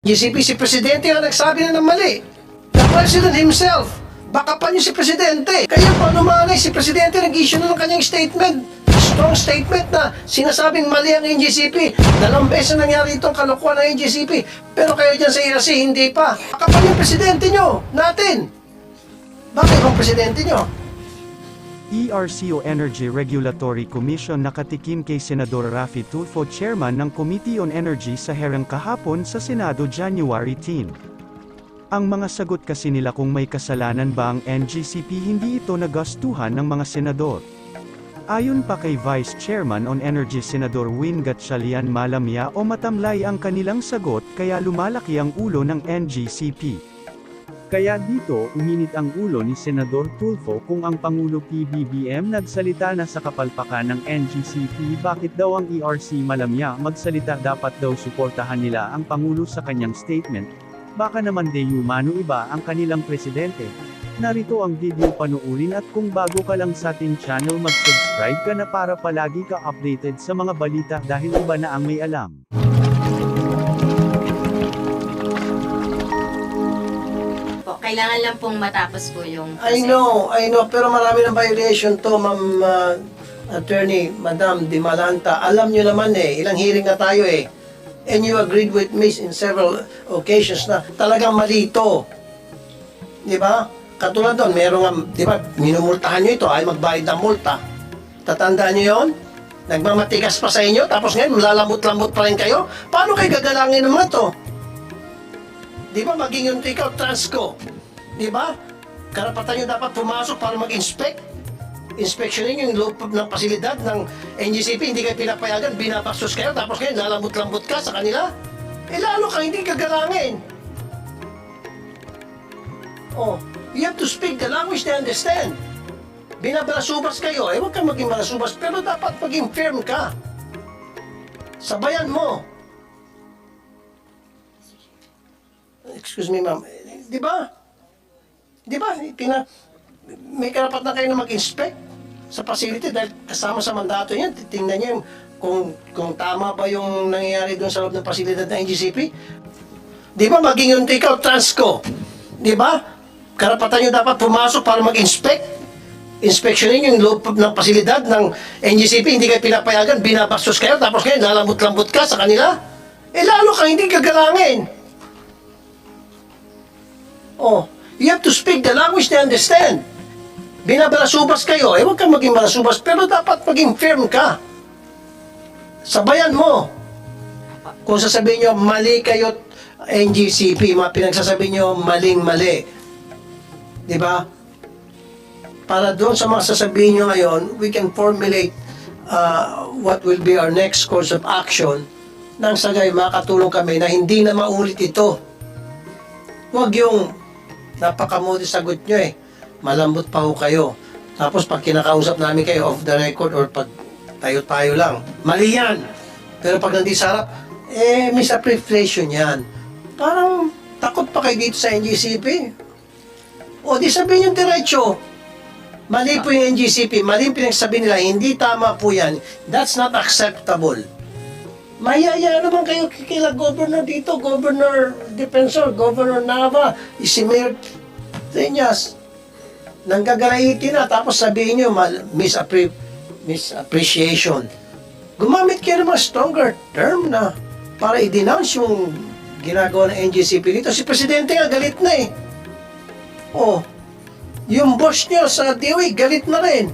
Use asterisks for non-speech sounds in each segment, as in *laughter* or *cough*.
GCP, si Presidente nga nagsabi na ng mali. The President himself. Baka pa niyo si Presidente. Kaya paano malay si Presidente nag-issue na ng kanyang statement. Strong statement na sinasabing mali ang NGCP. Dalawang beses na nangyari itong kalokohan ng NGCP. Pero kayo dyan sa ERC, hindi pa. Baka pa yung Presidente nyo, natin. Bakit ang Presidente nyo? ERC o Energy Regulatory Commission nakatikim kay Senador Rafi Tulfo chairman ng Committee on Energy sa herang kahapon sa Senado January 10. Ang mga sagot kasi nila kung may kasalanan ba ang NGCP hindi ito nagastuhan ng mga senador. Ayon pa kay Vice Chairman on Energy Senador Win Gatchalian malamya o matamlay ang kanilang sagot kaya lumalaki ang ulo ng NGCP. Kaya dito, uminit ang ulo ni Senador Tulfo kung ang Pangulo PBBM nagsalita na sa kapalpakan ng NGCP bakit daw ang ERC malamya magsalita dapat daw suportahan nila ang Pangulo sa kanyang statement. Baka naman de humano iba ang kanilang presidente. Narito ang video panuurin at kung bago ka lang sa ating channel mag-subscribe ka na para palagi ka updated sa mga balita dahil iba na ang may alam. Kailangan lang pong matapos po yung I know, I know, pero marami ng violation to, ma'am, uh, attorney, madam, Di Malanta. Alam nyo naman eh, ilang hearing na tayo eh. And you agreed with me in several occasions na talagang mali ito. Di ba? Katulad doon, merong, um, di ba, minumultahan nyo ito, ay magbayad ng multa. Tatandaan nyo yon? Nagmamatigas pa sa inyo, tapos ngayon, lalamot-lamot pa rin kayo? Paano kayo gagalangin ng mga to? Di ba maging yung ikaw, Transco? Di ba? Karapatan nyo dapat pumasok para mag-inspect. Inspeksyonin yung loob ng pasilidad ng NGCP, hindi kayo pinapayagan, binabaksos kayo, tapos ngayon lalambot-lambot ka sa kanila. Eh lalo kang hindi gagalangin. Oh, you have to speak the language they understand. Binabalasubas kayo, eh huwag kang maging malasubas, pero dapat maging firm ka. Sabayan mo. Excuse me, ma'am. Di ba? Di ba? Pina, may karapatan kayo na mag-inspect sa facility dahil kasama sa mandato niyan. Tingnan niyo kung, kung tama ba yung nangyayari doon sa loob ng pasilidad ng NGCP. Di ba maging yung ikaw, Transco? Di ba? Karapatan niyo dapat pumasok para mag-inspect. Inspeksyonin yung loob ng pasilidad ng NGCP, hindi kayo pinapayagan, binabastos kayo, tapos ngayon lalambot-lambot ka sa kanila. Eh lalo kang hindi gagalangin. Oh, you have to speak the language they understand. Binabalasubas kayo, eh huwag kang maging balasubas, pero dapat maging firm ka. Sabayan mo. Kung sasabihin nyo, mali kayo, NGCP, mga pinagsasabi nyo, maling-mali. Di ba? Para doon sa mga sasabihin nyo ngayon, we can formulate uh, what will be our next course of action nang sagay makatulong kami na hindi na maulit ito. Huwag yung napakamudi sagot nyo eh. Malambot pa ho kayo. Tapos pag kinakausap namin kayo off the record or pag tayo-tayo lang, mali yan. Pero pag nandito sa harap, eh, misappropriation yan. Parang takot pa kayo dito sa NGCP. O di sabihin yung diretso, mali po yung NGCP, mali yung pinagsabi nila, hindi tama po yan. That's not acceptable. Mayaya naman kayo kila governor dito, governor defensor, governor Nava, si Mayor Tenyas. Nanggagalaiti na, tapos sabihin nyo, misappre- misappreciation. Gumamit kayo ng mga stronger term na para i-denounce yung ginagawa ng NGCP dito. Si Presidente nga galit na eh. Oh, yung boss nyo sa DOE, galit na rin.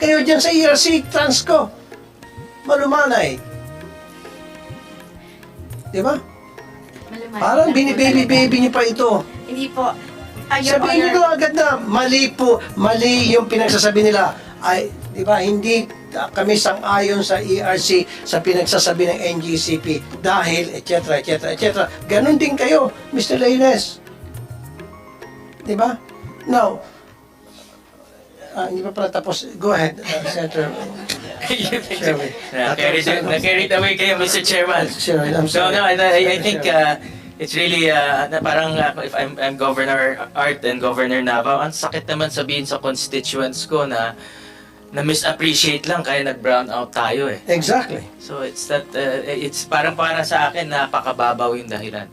Kayo dyan sa ERC, Transco, malumanay. Di ba? Malumanay Parang binibaby-baby niyo pa ito. Hindi po. Ah, Your Sabihin niyo Honor, agad na mali po, mali yung pinagsasabi nila. Ay, di ba, hindi kami sang-ayon sa ERC sa pinagsasabi ng NGCP dahil, etc., etc., etc. Ganon din kayo, Mr. Reynes. Di ba? Now, ah, hindi pa pala tapos. Go ahead, uh, Senator. Sherwin. Na-carried, na-carried away kayo, Mr. Chairman. Sherwin, I'm So, sorry. no, I, I- I think uh, it's really, uh, na parang uh, if I'm, I'm Governor Art and Governor Nava, ang sakit naman sabihin sa constituents ko na na misappreciate lang kaya nag-brown out tayo eh. Exactly. So it's that uh, it's parang para sa akin napakababaw yung dahilan.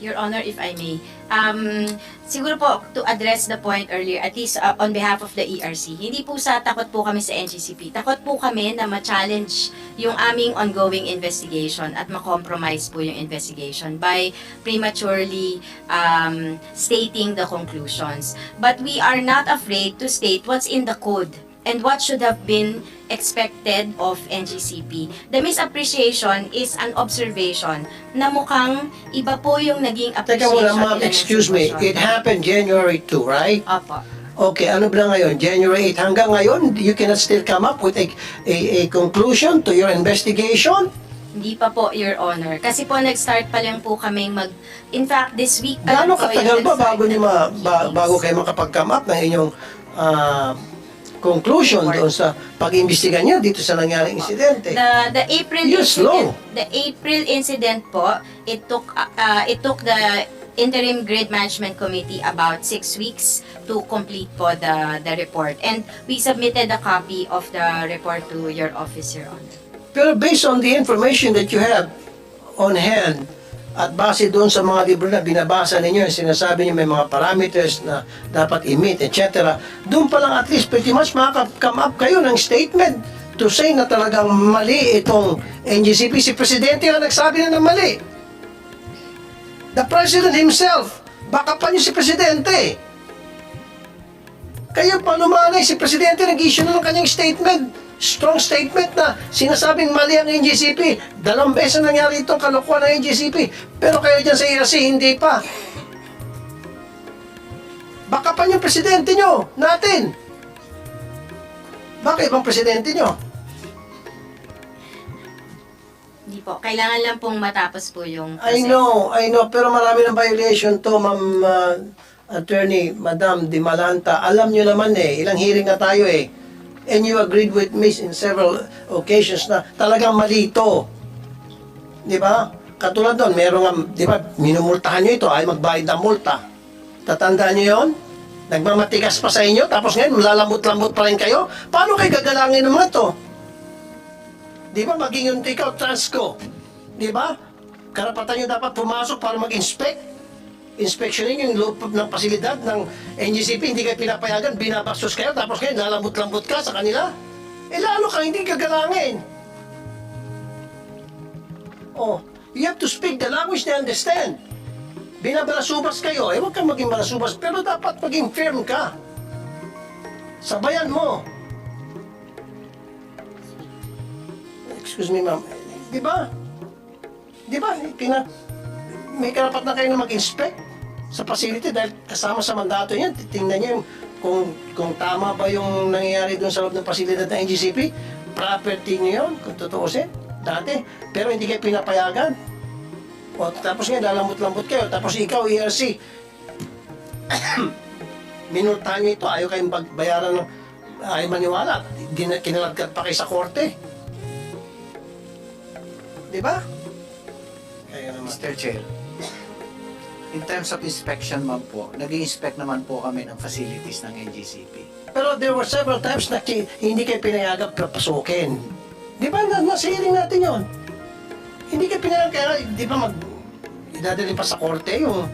Your Honor, if I may, um, siguro po, to address the point earlier, at least uh, on behalf of the ERC, hindi po sa takot po kami sa NGCP. Takot po kami na ma-challenge yung aming ongoing investigation at ma-compromise po yung investigation by prematurely um, stating the conclusions. But we are not afraid to state what's in the code and what should have been expected of NGCP. The misappreciation is an observation na mukhang iba po yung naging Teka appreciation. muna, ma'am, nila ng excuse me. sitwasyon. It happened January 2, right? Opo. Okay, ano ba ngayon? January 8 hanggang ngayon, you cannot still come up with a, a, a conclusion to your investigation? Hindi pa po, Your Honor. Kasi po, nag-start pa lang po kami mag... In fact, this week pa Gaano katagal ba nag-start bago niyo ng ma, ba, hearings. bago kayo makapag-come up ng inyong ah, conclusion doon sa pag-imbestiga niyo dito sa nangyaring insidente? The the April You're incident, slow. the April incident po, it took uh, uh, it took the interim grid management committee about six weeks to complete po the the report and we submitted a copy of the report to your office your honor Pero based on the information that you have on hand, at base doon sa mga libro na binabasa ninyo, sinasabi niyo may mga parameters na dapat i-meet, etc. Doon pa lang at least pretty much makaka-come up kayo ng statement to say na talagang mali itong NGCP. Si Presidente nga nagsabi na na mali. The President himself, baka pa niyo si Presidente. Kayo pa lumanay, si Presidente nag-issue na ng kanyang statement. Strong statement na sinasabing mali ang NGCP. Dalawang beses na nangyari itong kalokohan ng NGCP. Pero kayo dyan sa ERC, hindi pa. Baka pa yung presidente nyo, natin. Baka ibang presidente nyo. hindi po kailangan lang pong matapos po yung I proseso. know, I know, pero marami ng violation to, ma'am, uh, attorney, madam, Di Malanta. Alam nyo naman eh, ilang hearing na tayo eh. And you agreed with me in several occasions na talagang mali ito. Di ba? Katulad doon, meron nga, di ba, minumultahan nyo ito, ay magbayad ng multa. Tatandaan nyo yon? Nagmamatigas pa sa inyo, tapos ngayon, lalamot-lamot pa rin kayo. Paano kayo gagalangin ng mga to? Di ba maging yung ikaw, Transco? Di ba? Karapatan nyo dapat pumasok para mag-inspect. Inspectionin yung loob ng pasilidad ng NGCP, hindi kayo pinapayagan, binabastos kayo, tapos ngayon lalambot-lambot ka sa kanila. Eh lalo ka hindi gagalangin. Oh, you have to speak the language they understand. Binabalasubas kayo, eh huwag kang maging balasubas, pero dapat maging firm ka. Sabayan mo. Excuse me, ma'am. Di ba? Di ba? Pina, may karapat na kayo na mag-inspect sa facility dahil kasama sa mandato niyan. Tingnan niyo yung kung, kung tama ba yung nangyayari doon sa loob ng pasilidad ng NGCP. Property niyo yun, kung tutuusin. Dati. Pero hindi kayo pinapayagan. O, tapos nga, lalamot-lambot kayo. Tapos ikaw, ERC, *coughs* minultahan niyo ito. Ayaw kayong pagbayaran ng ayaw maniwala. Kinaladkad pa kayo sa korte. Di ba? Kaya. Mr. Chair, in terms of inspection man po, nag inspect naman po kami ng facilities ng NGCP. Pero there were several times na ki- hindi kayo pinayagan papasukin. Di ba? Na, nasa hearing natin yon. Hindi kayo pinayagan, kaya di ba mag... Idadali pa sa korte yung...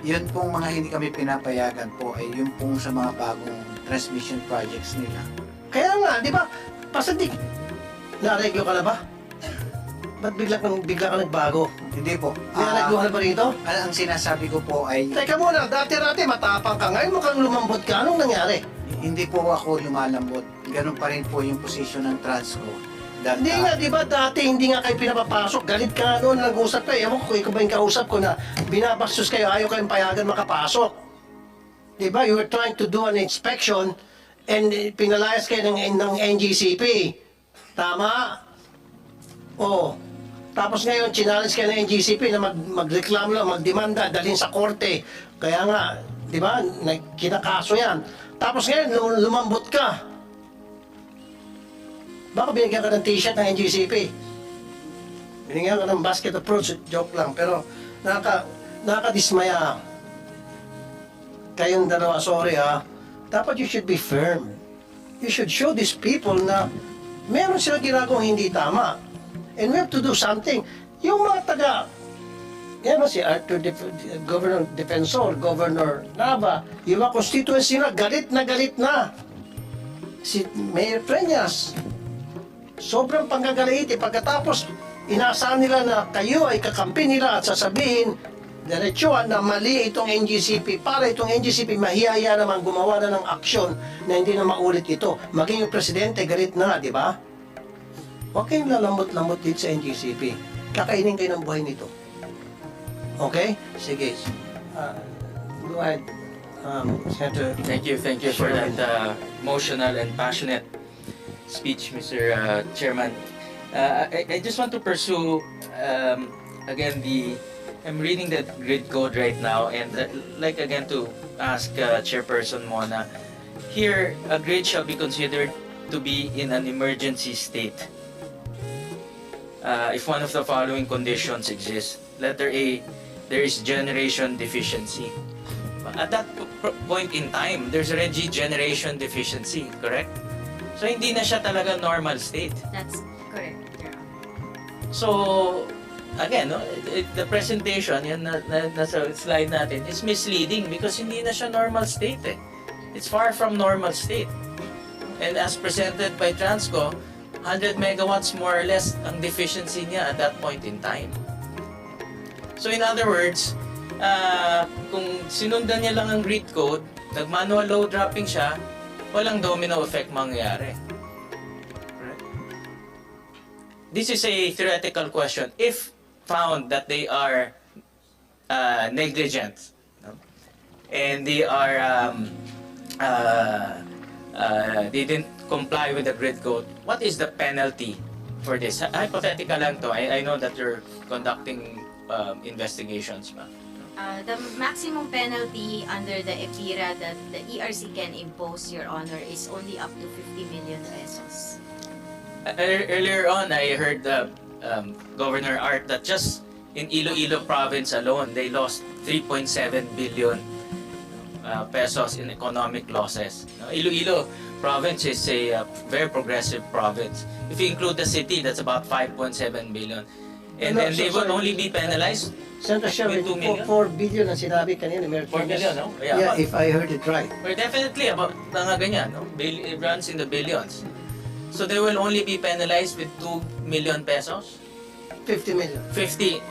Yun pong mga hindi kami pinapayagan po ay yun pong sa mga bagong transmission projects nila. Kaya nga, di ba? Basta di... Naregyo ka na ba? Ba't bigla kang, bigla ka nagbago? Hindi po. Ka Ah, ba rito? ang ang sinasabi ko po ay Teka muna, dati-dati matapang ka. Ngayon mukhang lumambot ka. Anong nangyari? hindi po ako lumalambot. Ganun pa rin po yung posisyon ng Transco. That, Hindi ah, nga, di ba dati hindi nga kayo pinapapasok. Galit ka nga noon, nag-usap kayo. Ewan ko ikaw ba yung kausap ko na binabastos kayo, ayaw kayong payagan makapasok. Di ba? You were trying to do an inspection and eh, pinalayas kayo ng, ng NGCP. Tama? Oo. Tapos ngayon, chinalis kayo ng NGCP na mag, magreklamo lang, magdemanda, dalhin sa korte. Kaya nga, di ba, kinakaso yan. Tapos ngayon, lum- lumambot ka. Baka binigyan ka ng t-shirt ng NGCP. Binigyan ka ng basket fruits, joke lang. Pero nakaka, nakakadismaya. Kayong dalawa, sorry ha. dapat you should be firm. You should show these people na meron silang ginagawang hindi tama. And we have to do something. Yung mga taga, yan si Arthur, Def- Governor Defensor, Governor Nava, yung mga constituency na, galit na galit na. Si Mayor Preñas, sobrang panggagalaiti. Pagkatapos, inaasahan nila na kayo ay kakampi nila at sasabihin, diretsuhan na mali itong NGCP para itong NGCP mahiyaya naman gumawa na ng aksyon na hindi na maulit ito. Maging yung presidente, galit na, di ba? Huwag kayong lalambot-lambot dito sa NGCP. Kakainin kayo ng buhay nito. Okay? Sige. Uh, go ahead, um, Senator. Thank you, thank you for that uh, emotional and passionate speech, Mr. Uh, Chairman. Uh, I, I just want to pursue um, again the. I'm reading the grid code right now, and uh, like again to ask uh, Chairperson Mona. Here, a grid shall be considered to be in an emergency state. Uh, if one of the following conditions exist, letter A, there is generation deficiency. At that point in time, there's already generation deficiency, correct? So hindi na siya talaga normal state. That's correct. So again, no, it, it- the presentation yan na, na, nasa slide natin is misleading because hindi na siya normal state eh. It's far from normal state. And as presented by Transco, 100 megawatts more or less ang deficiency niya at that point in time. So in other words, ah, kung sinundan niya lang ang grid code, nag-manual load dropping siya, walang domino effect mangyayari. This is a theoretical question. If found that they are uh, negligent no? and they are um, uh, uh, they didn't comply with the grid code, what is the penalty for this? Hypothetical lang to. I, I know that you're conducting um, investigations pa. Uh, the maximum penalty under the EPIRA that the ERC can impose, Your Honor, is only up to 50 million pesos. Uh, Earlier on, I heard the um, Governor Art that just in Iloilo province alone, they lost 3.7 billion uh, pesos in economic losses. Iloilo province is a uh, very progressive province. If you include the city, that's about 5.7 billion. And No, then they so- would sorry. only be penalized Senator Sherwin, With two 4 million? billion ang sinabi kanina, Mayor Four Trinas. billion, no? Yeah, Yeah, but- if I heard it right. Or definitely about mga ganyan, no? Bill, it runs in the billions. So they will only be penalized with 2 million pesos? 50 million. 50.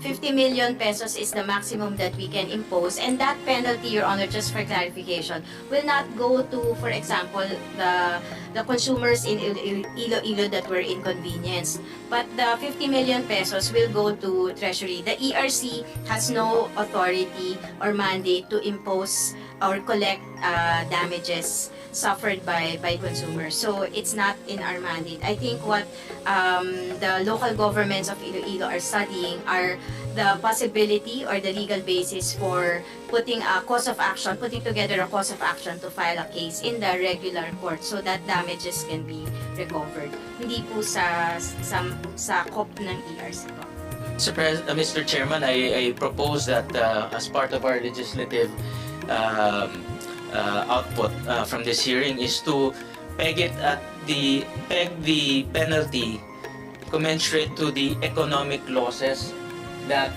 Yeah. 50 million pesos is the maximum that we can impose and that penalty your honor just for clarification will not go to for example the the consumers in Il- Il- Iloilo that were inconvenienced. But the 50 million pesos will go to treasury. The ERC has no authority or mandate to impose or collect uh, damages suffered by by consumers. So it's not in our mandate. I think what um, the local governments of Iloilo are studying are the possibility or the legal basis for putting a cause of action, putting together a cause of action to file a case in the regular court so that damages can be recovered. Hindi po sa sa, sa COP ng ERC po. Mr. Pres- uh, Mr. Chairman, I, I propose that uh, as part of our legislative um, uh, output uh, from this hearing is to peg it at the peg the penalty commensurate to the economic losses that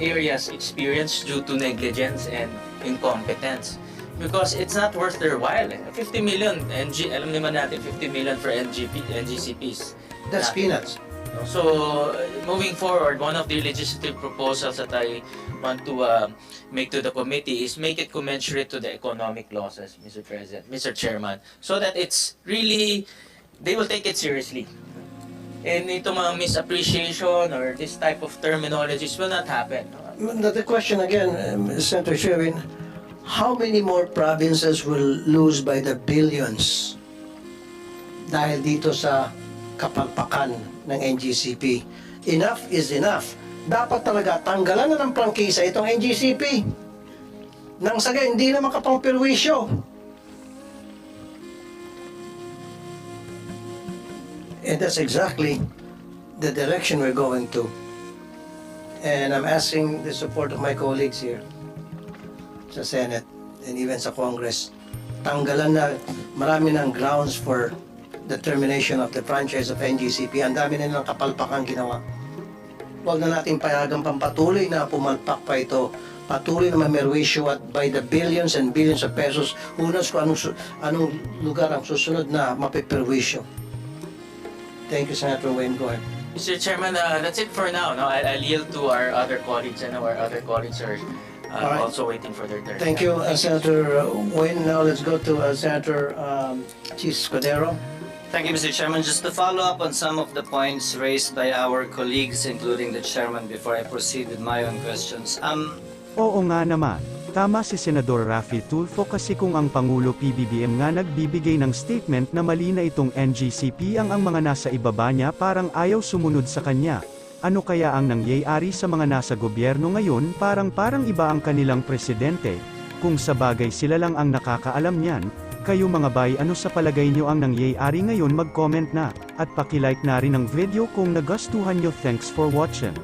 areas experience due to negligence and incompetence. Because it's not worth their while. eh. 50 million, NG, alam naman natin, 50 million for NGP, NGCPs. That's Na- peanuts. So, uh, moving forward, one of the legislative proposals that I want to uh, make to the committee is make it commensurate to the economic losses, Mr. President, Mr. Chairman, so that it's really, they will take it seriously. And ito mga misappreciation or this type of terminologies will not happen. The, question again, um, Senator Sherwin, how many more provinces will lose by the billions dahil dito sa kapalpakan ng NGCP? Enough is enough. Dapat talaga tanggalan na ng prangkisa itong NGCP. Nang saga, hindi na makapangperwisyo. And that's exactly the direction we're going to. And I'm asking the support of my colleagues here sa Senate and even sa Congress, tanggalan na marami ng grounds for the termination of the franchise of NGCP. Ang dami na nilang kapalpakan ginawa. Huwag na natin payagang pampatuloy na pumalpak pa ito. Patuloy na mamerwisyo at by the billions and billions of pesos, unas ko anong, su- anong lugar ang susunod na mapiperwisyo. Thank you, Senator Wayne. Go ahead. Mr. Chairman, uh, that's it for now. No, I, I'll yield to our other colleagues. I know our other colleagues are uh, All right. also waiting for their turn. Thank you, uh, Senator Wayne. Now let's go to uh, Senator um, Chis Escudero. Thank you, Mr. Chairman. Just to follow up on some of the points raised by our colleagues, including the chairman, before I proceed with my own questions. Um, Oo nga naman. Tama si Senador Raffy Tulfo kasi kung ang Pangulo PBBM nga nagbibigay ng statement na mali na itong NGCP ang ang mga nasa ibaba niya parang ayaw sumunod sa kanya. Ano kaya ang nangyayari sa mga nasa gobyerno ngayon parang parang iba ang kanilang presidente? Kung sa bagay sila lang ang nakakaalam niyan, kayo mga bay ano sa palagay nyo ang nangyayari ngayon mag-comment na, at pakilike na rin ang video kung nagustuhan nyo thanks for watching.